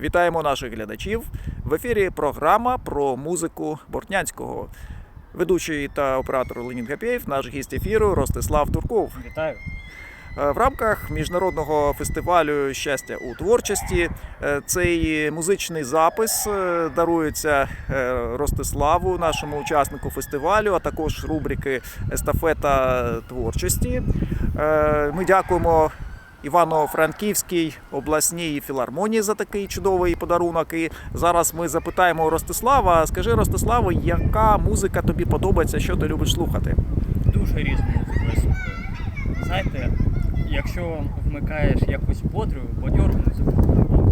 Вітаємо наших глядачів. В ефірі програма про музику Бортнянського. Ведучий та оператор Ленін Гапєєв, наш гість ефіру Ростислав Турков. Вітаю. Е, В рамках міжнародного фестивалю щастя у творчості е, цей музичний запис е, дарується Ростиславу, нашому учаснику фестивалю, а також рубрики Естафета творчості. Ми дякуємо Івано-Франківській обласній філармонії за такий чудовий подарунок. І зараз ми запитаємо у Ростислава. Скажи, Ростиславу, яка музика тобі подобається, що ти любиш слухати? Дуже різну музику я слухаю. Знаєте, якщо вмикаєш якусь бодру, бадьору музику,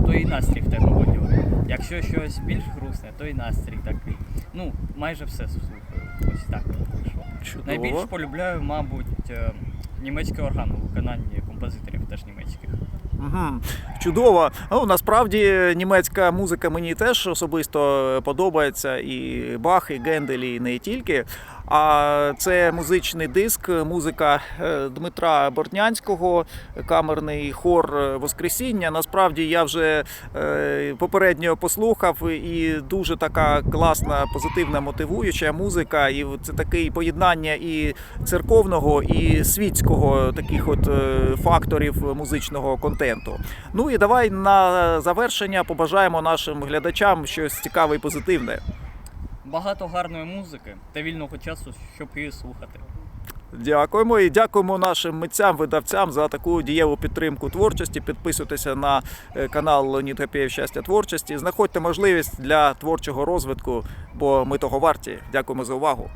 то і настрій в тебе бадьорий. Якщо щось більш грустне, то і настрій такий. Ну, майже все слухаю. Ось так вийшло. Чудово. Найбільш полюбляю, мабуть, е, німецький орган у виконанні композиторів теж німецьких. Угу. Чудово. Ну, насправді німецька музика мені теж особисто подобається. І Бах, і Гендель, і не тільки. А це музичний диск, музика е, Дмитра Бортнянського, камерний хор Воскресіння. Насправді я вже е, попередньо послухав, і дуже така класна, позитивна, мотивуюча музика. І це таке поєднання і церковного, і світського таких от е, факторів музичного контенту. Ну і давай на завершення побажаємо нашим глядачам щось цікаве і позитивне. Багато гарної музики та вільного часу, щоб її слухати. Дякуємо і дякуємо нашим митцям, видавцям за таку дієву підтримку творчості. Підписуйтеся на е, канал Леонід Гапєєв Щастя творчості. Знаходьте можливість для творчого розвитку, бо ми того варті. Дякуємо за увагу.